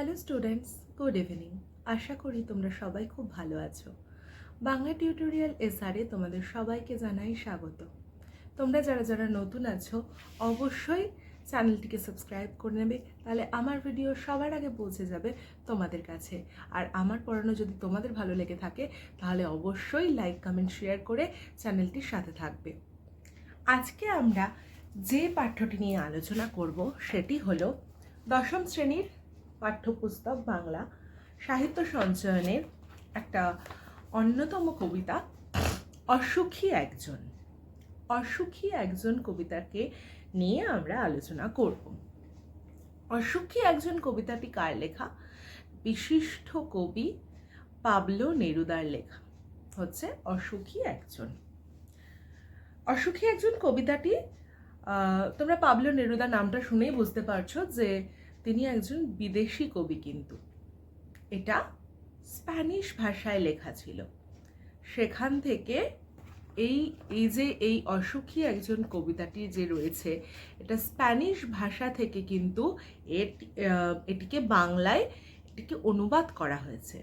Hello students good evening আশা করি তোমরা সবাই খুব ভালো আছো। বাংলা টিউটোরিয়াল এসআরে তোমাদের সবাইকে জানাই স্বাগত। তোমরা যারা যারা নতুন আছো, অবশ্যই চ্যানেলটিকে সাবস্ক্রাইব করে নেবে, তাহলে আমার ভিডিও সবার আগে পৌঁছে যাবে তোমাদের কাছে। আর আমার পড়ানো যদি তোমাদের ভালো লেগে থাকে, তাহলে অবশ্যই লাইক কমেন্ট শেয়ার করে চ্যানেলটির সাথে থাকবে। আজকে আমরা যে পাঠ্যটি নিয়ে আলোচনা করব, সেটি হলো দশম শ্রেণির পাঠ্যপুস্তক বাংলা সাহিত্য সঞ্চয়নের একটা অন্যতম কবিতা, অসুখী একজন। অসুখী একজন কবিতাকে নিয়ে আমরা আলোচনা করব। অসুখী একজন কবিতাটি কার লেখা? বিশিষ্ট কবি পাবলো নেরুদার লেখা। হচ্ছে অসুখী একজন। অসুখী একজন কবিতাটি তোমরা পাবলো নেরুদা নামটা শুনেই বুঝতে পারছ যে তিনি একজন বিদেশি কবি কিন্তু। এটা স্প্যানিশ ভাষায় লেখা ছিল। সেখান থেকে এই এই যে, এই অসুখী একজন কবিতাটি যে রয়েছে, এটা স্প্যানিশ ভাষা থেকে কিন্তু এটি- এটিকে বাংলায়, এটিকে অনুবাদ করা হয়েছে।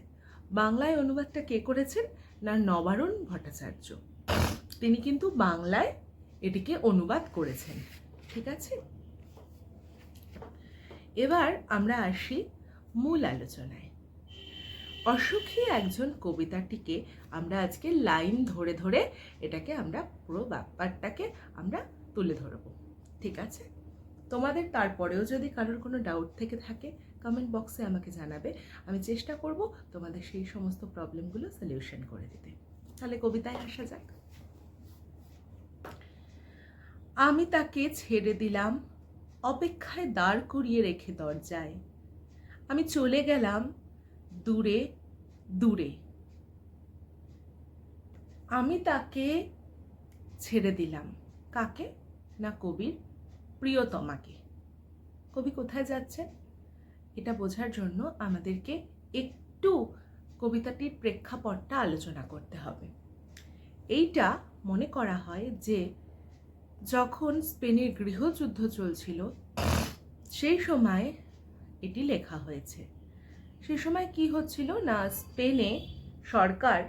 বাংলায় অনুবাদটা কে করেছেন? না, নবারুণ ভট্টাচার্য। তিনি কিন্তু বাংলায় এটিকে অনুবাদ করেছেন। ঠিক আছে? এবার আমরা আসি মূল আলোচনায়। অসুখী একজন কবিতাটিকে আমরা আজকে লাইন ধরে ধরে এটাকে আমরা পুরো ব্যাপারটাকে আমরা তুলে ধরবো। ঠিক আছে? তোমাদের তারপরেও যদি কারোর কোনো ডাউট থেকে থাকে কমেন্ট বক্সে আমাকে জানাবে। আমি চেষ্টা করব তোমাদের সেই সমস্ত প্রবলেমগুলো সলিউশন করে দিতে। তাহলে কবিতায় আসা যাক। আমি তাকে ছেড়ে দিলাম অপেক্ষায় দাঁড় করিয়ে রেখে দরজায়। আমি চলে গেলাম দূরে দূরে। আমি তাকে ছেড়ে দিলাম। কাকে? না কবির? প্রিয়তমাকে। কবি কোথায় যাচ্ছেন? এটা বোঝার জন্য আমাদেরকে একটু কবিতাটির প্রেক্ষাপটটা আলোচনা করতে হবে। এইটা মনে করা হয় যে যখন স্পেনের গৃহযুদ্ধ চলছিল, সেই সময় এটি লেখা হয়েছে। সে সময় কি হচ্ছিল না, স্পেনে সরকার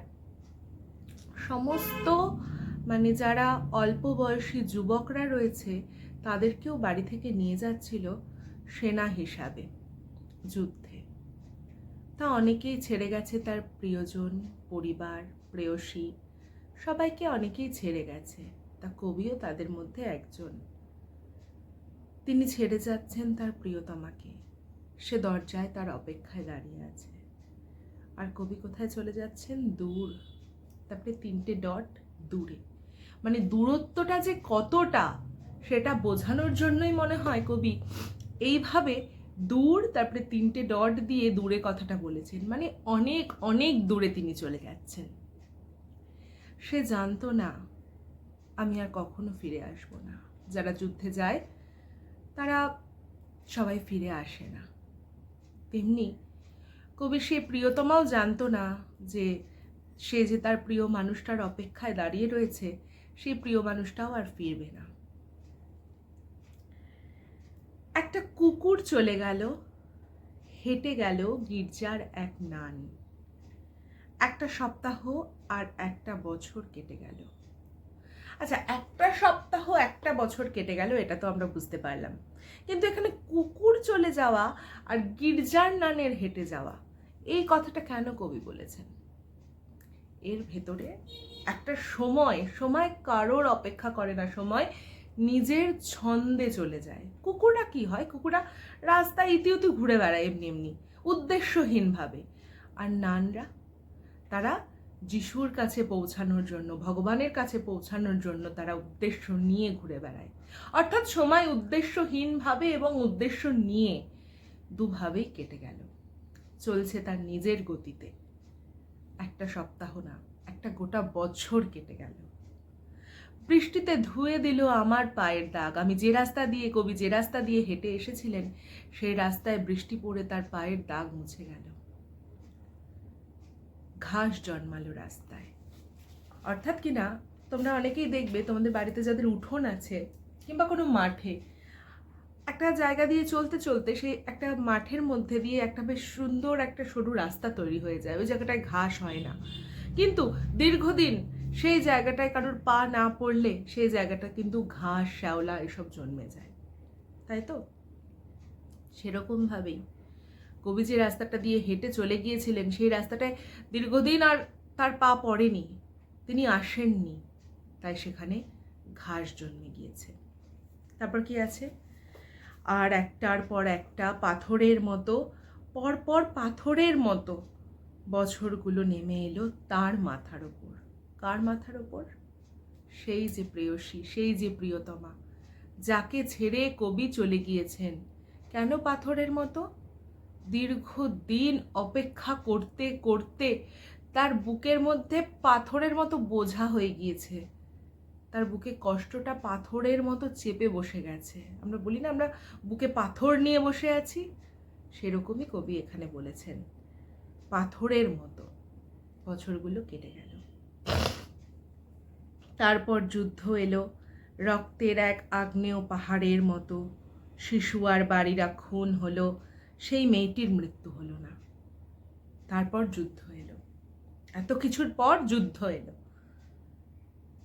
সমস্ত মানে যারা অল্প বয়সী যুবকরা রয়েছে, তাদেরকেও বাড়ি থেকে নিয়ে যাচ্ছিল সেনা হিসাবে যুদ্ধে। তা অনেকেই ছেড়ে গেছে তার প্রিয়জন, পরিবার, প্রেয়সী, সবাইকে অনেকেই ছেড়ে গেছে। তা কবিও তাদের মধ্যে একজন। তিনি ছেড়ে যাচ্ছেন তার প্রিয়তমাকে। সে দরজায় তার অপেক্ষায় দাঁড়িয়ে আছে। আর কবি কোথায় চলে যাচ্ছেন? দূর। তারপরে তিনটে ডট দূরে। মানে দূরত্বটা যে কতটা, সেটা বোঝানোর জন্যই মনে হয় কবি এইভাবে দূর, তারপরে তিনটে ডট দিয়ে দূরে কথাটা বলেছেন। মানে অনেক অনেক দূরে তিনি চলে যাচ্ছেন। সে জানতো না আমি আর কখনো ফিরে আসব না। যারা যুদ্ধে যায়, তারা সবাই ফিরে আসে না। তেমনি কবি সে প্রিয়তমাও জানতো না যে সে যে তার প্রিয় মানুষটার অপেক্ষায় দাঁড়িয়ে রয়েছে, সেই প্রিয় মানুষটাও আর ফিরবে না। একটা কুকুর চলে গেল, হেঁটে গেল গির্জার এক নান। একটা সপ্তাহ আর একটা বছর কেটে গেল। আচ্ছা একটা সপ্তাহ, একটা বছর কেটে গেল, এটা তো আমরা বুঝতে পারলাম। কিন্তু এখানে কুকুর চলে যাওয়া আর গির্জার নানের হেঁটে যাওয়া, এই কথাটা কেন কবি বলেছেন? এর ভেতরে একটা সময় সময় কারোর অপেক্ষা করে না, সময় নিজের ছন্দে চলে যায়। কুকুররা কি হয়? কুকুররা রাস্তায় ইতিউতি ঘুরে বেড়ায় এমনি এমনি, উদ্দেশ্যহীনভাবে। আর নানরা? তারা যিশুর কাছে পৌঁছানোর জন্য, ভগবানের কাছে পৌঁছানোর জন্য তারা উদ্দেশ্য নিয়ে ঘুরে বেড়ায়। অর্থাৎ সময় উদ্দেশ্যহীনভাবে এবং উদ্দেশ্য নিয়ে দুভাবেই কেটে গেল। চলছে তার নিজের গতিতে। একটা সপ্তাহ না, একটা গোটা বছর কেটে গেল। বৃষ্টিতে ধুয়ে দিল আমার পায়ের দাগ। আমি যে রাস্তা দিয়ে কবি যে রাস্তা দিয়ে হেঁটে এসেছিলেন, সেই রাস্তায় বৃষ্টি পড়ে তার পায়ের দাগ মুছে গেল। ঘাস জন্মালো রাস্তায়। অর্থাৎ কি না, তোমরা অনেকেই দেখবে, তোমাদের বাড়িতে যাদের উঠোন আছে কিংবা কোনো মাঠে, একটা জায়গা দিয়ে চলতে চলতে সেই একটা মাঠের মধ্যে দিয়ে একটা বেশ সুন্দর একটা সরু রাস্তা তৈরি হয়ে যায়। ওই জায়গাটায় ঘাস হয় না। কিন্তু দীর্ঘদিন সেই জায়গাটায় কারোর পা না পড়লে সেই জায়গাটা কিন্তু ঘাস, শ্যাওলা এসব জন্মে যায়। তাই তো? সেরকমভাবেই। কবি যে রাস্তাটা দিয়ে হেঁটে চলে গিয়েছিলেন, সেই রাস্তাটায় দীর্ঘদিন আর তার পা পড়েনি, তিনি আসেননি, তাই সেখানে ঘাস জন্মে গিয়েছে। তারপর কি আছে? আর একটার পর একটা পাথরের মতো, পরপর পাথরের মতো বছরগুলো নেমে এলো তার মাথার ওপর। কার মাথার ওপর? সেই যে প্রেয়সী, সেই যে প্রিয়তমা, যাকে ছেড়ে কবি চলে গিয়েছেন। কেন পাথরের মতো? দীর্ঘদিন অপেক্ষা করতে করতে তার বুকের মধ্যে পাথরের মতো বোঝা হয়ে গিয়েছে। তার বুকে কষ্টটা পাথরের মতো চেপে বসে গেছে। আমরা বলি না, আমরা বুকে পাথর নিয়ে বসে আছি। সেরকমই কবি এখানে বলেছেন, পাথরের মতো। বছরগুলো কেটে গেল। তারপর যুদ্ধ এলো, রক্তের এক আগ্নেয় পাহাড়ের মতো। শিশু আর বাড়িরা খুন হলো সেই মেয়েটির মৃত্যু হলো না। তারপর যুদ্ধ এলো। এত কিছুর পর যুদ্ধ এলো।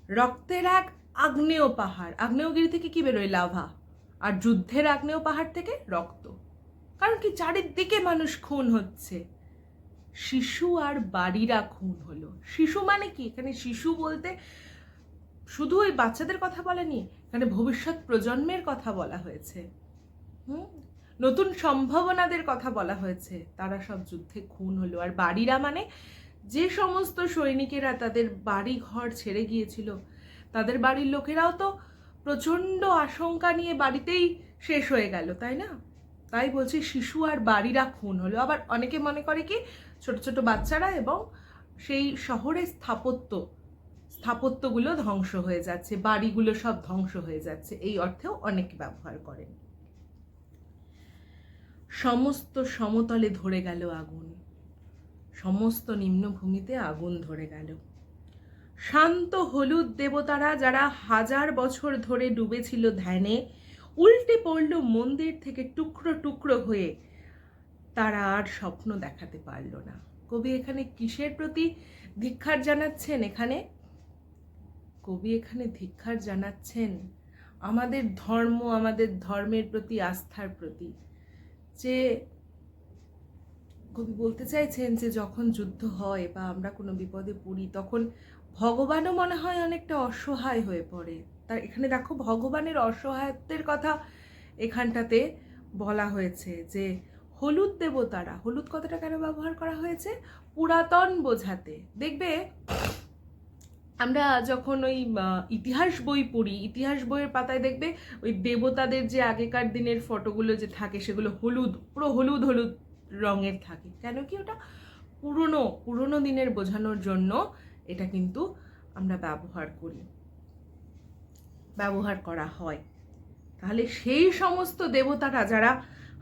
রক্তের এক আগ্নেয় পাহাড়, আগ্নেয়গিরি থেকে কি বেরোয়? লাভা। আর যুদ্ধের আগ্নেয় পাহাড় থেকে রক্ত। কারণ কি চারিদিকে মানুষ খুন হচ্ছে। শিশু আর বাড়িরা খুন হলো। শিশু মানে কি? এখানে শিশু বলতে শুধু ওই বাচ্চাদের কথা বলেনি, এখানে ভবিষ্যৎ প্রজন্মের কথা বলা হয়েছে। হুম? নতুন সম্ভাবনাদের কথা বলা হয়েছে। তারা সব যুদ্ধে খুন হলো। আর বাড়িরা মানে যে সমস্ত সৈনিকেরা তাদের বাড়ি ঘর ছেড়ে গিয়েছিল, তাদের বাড়ির লোকেরাও তো প্রচণ্ড আশঙ্কা নিয়ে বাড়িতেই শেষ হয়ে গেল, তাই না? তাই বলছি শিশু আর বাড়িরা খুন হলো। আবার অনেকে মনে করে কি ছোট ছোট বাচ্চারা এবং সেই শহরের স্থাপত্য, স্থাপত্যগুলো ধ্বংস হয়ে যাচ্ছে, বাড়িগুলো সব ধ্বংস হয়ে যাচ্ছে। এই অর্থেও অনেকে ব্যবহার করেন। সমস্ত সমতলে ধরে গেল আগুন। সমস্ত নিম্নভূমিতে আগুন ধরে গেল। শান্ত হলুদ দেবতারা যারা হাজার বছর ধরে ডুবেছিল ধ্যানে, উল্টে পড়ল মন্দির থেকে টুকরো টুকরো হয়ে। তারা আর স্বপ্ন দেখাতে পারল না। কবি এখানে কিসের প্রতি ধিক্ষার জানাচ্ছেন এখানে? কবি এখানে ধিক্ষার জানাচ্ছেন, আমাদের ধর্ম আমাদের ধর্মের প্রতি, আস্থার প্রতি। যে কবি বলতে চাইছেন যে যখন যুদ্ধ হয় বা আমরা কোনো বিপদে পড়ি, তখন ভগবানও মনে হয় অনেকটা অসহায় হয়ে পড়ে। তার এখানে দেখো ভগবানের অসহায়ত্বের কথা এখানটাতে বলা হয়েছে যে হলুদ দেবতারা, হলুদ কথাটা কেন ব্যবহার করা হয়েছে? পুরাতন বোঝাতে। দেখবে আমরা যখন ওই ইতিহাস বই পড়ি, ইতিহাস বইয়ের পাতায় দেখবে ওই দেবতাদের যে আগেকার দিনের ফটোগুলো যে থাকে, সেগুলো হলুদ, পুরো হলুদ হলুদ রঙের থাকে। কেন কি ওটা পুরনো পুরনো দিনের বোঝানোর জন্য এটা কিন্তু আমরা ব্যবহার করি, ব্যবহার করা হয়। তাহলে সেই সমস্ত দেবতারা যারা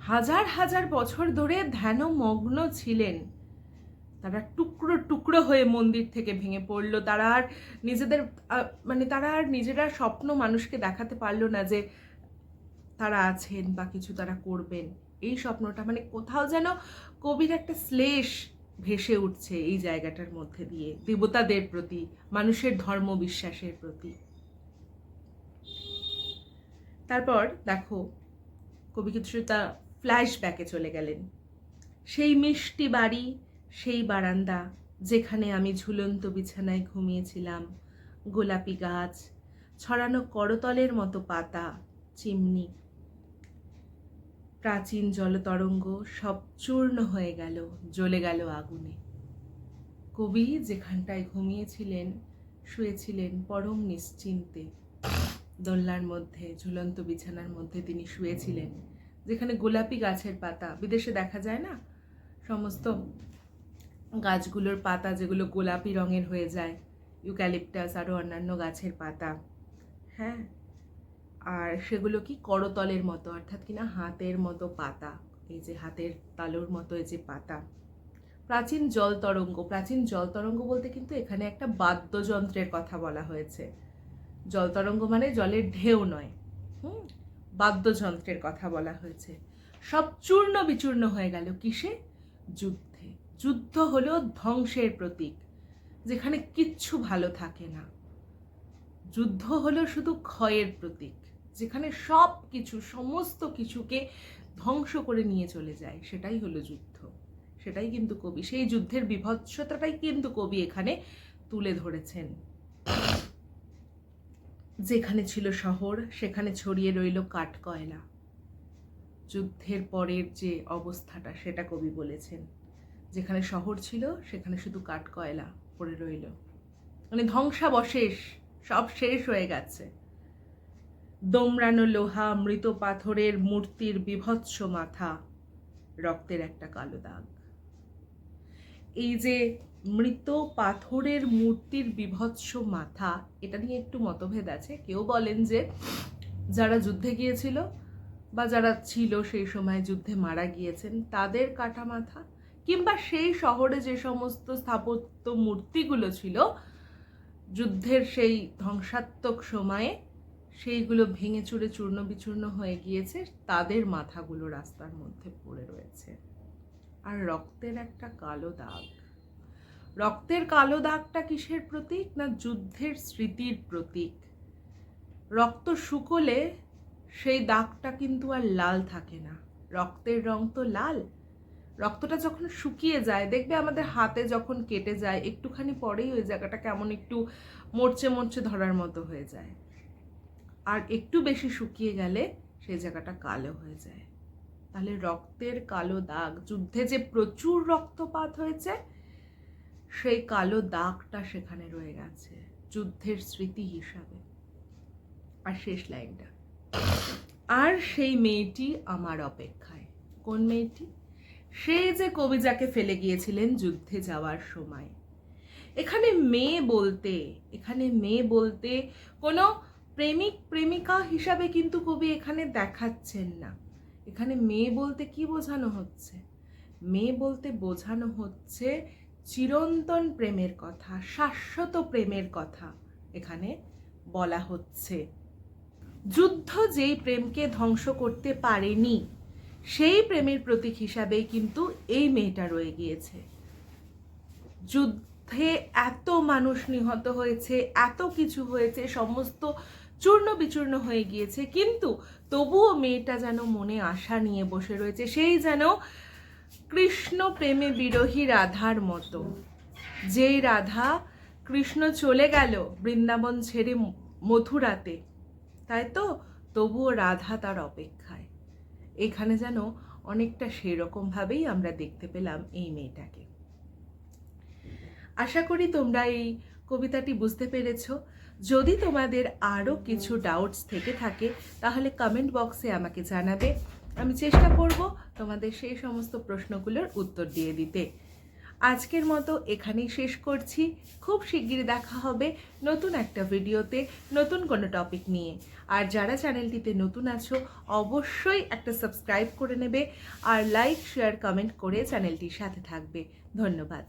হাজার হাজার বছর ধরে ধ্যানমগ্ন ছিলেন তারা টুকরো টুকরো হয়ে মন্দির থেকে ভেঙে পড়ল। তারা আর নিজেদের মানে তারা আর নিজেরা স্বপ্ন মানুষকে দেখাতে পারল না যে তারা আছেন বা কিছু তারা করবেন। এই স্বপ্নটা মানে কোথাও যেন কবির একটা শ্লেষ ভেসে উঠছে এই জায়গাটার মধ্যে দিয়ে, দেবতাদের প্রতি, মানুষের ধর্ম বিশ্বাসের প্রতি। তারপর দেখো, কবি কিছুটা ফ্ল্যাশব্যাকে চলে গেলেন। সেই মিষ্টি বাড়ি সেই বারান্দা যেখানে আমি ঝুলন্ত বিছানায় ঘুমিয়েছিলাম। গোলাপি গাছ, ছড়ানো করতলের মতো পাতা, চিমনি। প্রাচীন জলতরঙ্গ সব চূর্ণ হয়ে গেল, জ্বলে গেল আগুনে। কবি যেখানটায় ঘুমিয়েছিলেন, শুয়েছিলেন পরম নিশ্চিন্তে। দোলনার মধ্যে, ঝুলন্ত বিছানার মধ্যে তিনি শুয়েছিলেন, যেখানে গোলাপি গাছের পাতা। বিদেশে দেখা যায় না? সমস্ত গাছগুলোর পাতা যেগুলো গোলাপি রঙের হয়ে যায়, ইউক্যালিপটাস আরও অন্যান্য গাছের পাতা। হ্যাঁ? আর সেগুলো কি করতলের মতো, অর্থাৎ কিনা হাতের মতো পাতা, এই যে হাতের তালুর মতো এই যে পাতা। প্রাচীন জল তরঙ্গ, প্রাচীন জল তরঙ্গ বলতে কিন্তু এখানে একটা বাদ্যযন্ত্রের কথা বলা হয়েছে। জল তরঙ্গ মানে জলের ঢেউ নয়, হুম? বাদ্যযন্ত্রের কথা বলা হয়েছে। সব চূর্ণ বিচূর্ণ হয়ে গেল কিসে? যুদ্ধে। যুদ্ধ হলো ধ্বংসের প্রতীক, যেখানে কিচ্ছু ভালো থাকে না। যুদ্ধ হলো শুধু ক্ষয়ের প্রতীক, যেখানে সব কিছু, সমস্ত কিছুকে ধ্বংস করে নিয়ে চলে যায়, সেটাই হলো যুদ্ধ। সেটাই কিন্তু কবি, সেই যুদ্ধের বিভৎসতাটাই কিন্তু কবি এখানে তুলে ধরেছেন। যেখানে ছিল শহর, সেখানে ছড়িয়ে রইল কাঠ কাঠকয়লা। যুদ্ধের পরের যে অবস্থাটা, সেটা কবি বলেছেন। যেখানে শহর ছিল, সেখানে শুধু কাঠকয়লা পড়ে রইল। মানে ধ্বংসাবশেষ, সব শেষ হয়ে গেছে। দোমরানো লোহা, মৃত পাথরের মূর্তির বিভৎস মাথা, রক্তের একটা কালো দাগ। এই যে মৃত পাথরের মূর্তির বিভৎস মাথা, এটা নিয়ে একটু মতভেদ আছে। কেউ বলেন যে যারা যুদ্ধে গিয়েছিল বা যারা ছিল সেই সময় যুদ্ধে মারা গিয়েছেন, তাদের কাটা মাথা কিংবা সেই শহরে যে সমস্ত স্থাপত্য মূর্তিগুলো ছিল, যুদ্ধের সেই ধ্বংসাত্মক সময়ে সেইগুলো ভেঙে চুরে চূর্ণ বিচূর্ণ হয়ে গিয়েছে, তাদের মাথাগুলো রাস্তার মধ্যে পড়ে রয়েছে। আর রক্তের একটা কালো দাগ। রক্তের কালো দাগটা কিসের প্রতীক না যুদ্ধের স্মৃতির প্রতীক? রক্ত শুকোলে সেই দাগটা কিন্তু আর লাল থাকে না। রক্তের রং তো লাল রক্তটা যখন শুকিয়ে যায়, দেখবে আমাদের হাতে যখন কেটে যায়, একটুখানি পরেই ওই জায়গাটা কেমন একটু মরচে মরচে ধরার মতো হয়ে যায়। আর একটু বেশি শুকিয়ে গেলে সেই জায়গাটা কালো হয়ে যায়। তাহলে রক্তের কালো দাগ, যুদ্ধে যে প্রচুর রক্তপাত হয়েছে, সেই কালো দাগটা সেখানে রয়ে গেছে, যুদ্ধের স্মৃতি হিসাবে। আর শেষ লাইনটা। আর সেই মেয়েটি আমার অপেক্ষায়। কোন মেয়েটি? সে যে কবি যাকে ফেলে গিয়েছিলেন যুদ্ধে যাওয়ার সময়। এখানে মেয়ে বলতে, এখানে মেয়ে বলতে কোনো প্রেমিক, প্রেমিকা হিসাবে কিন্তু কবি এখানে দেখাচ্ছেন না। এখানে মেয়ে বলতে কি বোঝানো হচ্ছে? মেয়ে বলতে বোঝানো হচ্ছে চিরন্তন প্রেমের কথা, শাশ্বত প্রেমের কথা এখানে বলা হচ্ছে। যুদ্ধ যেই প্রেমকে ধ্বংস করতে পারেনি সেই প্রেমের প্রতীক হিসাবেই কিন্তু এই মেয়েটা রয়ে গিয়েছে। যুদ্ধে এত মানুষ নিহত হয়েছে, এত কিছু হয়েছে, সমস্ত চূর্ণ বিচূর্ণ হয়ে গিয়েছে, কিন্তু তবুও মেয়েটা যেন মনে আশা নিয়ে বসে রয়েছে, সেই যেন কৃষ্ণ প্রেমে বিরোহী রাধার মতো। যেই রাধা কৃষ্ণ চলে গেল বৃন্দাবন ছেড়ে মথুরাতে, তাই তো? তবুও রাধা তার অপেক্ষায়। এখানে যেন অনেকটা সেরকমভাবেই আমরা দেখতে পেলাম এই মেয়েটাকে। আশা করি তোমরা এই কবিতাটি বুঝতে পেরেছ। যদি তোমাদের আরও কিছু ডাউটস থেকে থাকে, তাহলে কমেন্ট বক্সে আমাকে জানাবে। আমি চেষ্টা করব তোমাদের সেই সমস্ত প্রশ্নগুলোর উত্তর দিয়ে দিতে। আজকের মতো এখানেই শেষ করছি। খুব শিগগিরই দেখা হবে নতুন একটা ভিডিওতে, নতুন কোনো টপিক নিয়ে। আর যারা চ্যানেলটিতে নতুন আছো, অবশ্যই একটা সাবস্ক্রাইব করে নেবে আর লাইক শেয়ার কমেন্ট করে চ্যানেলটির সাথে থাকবে। ধন্যবাদ।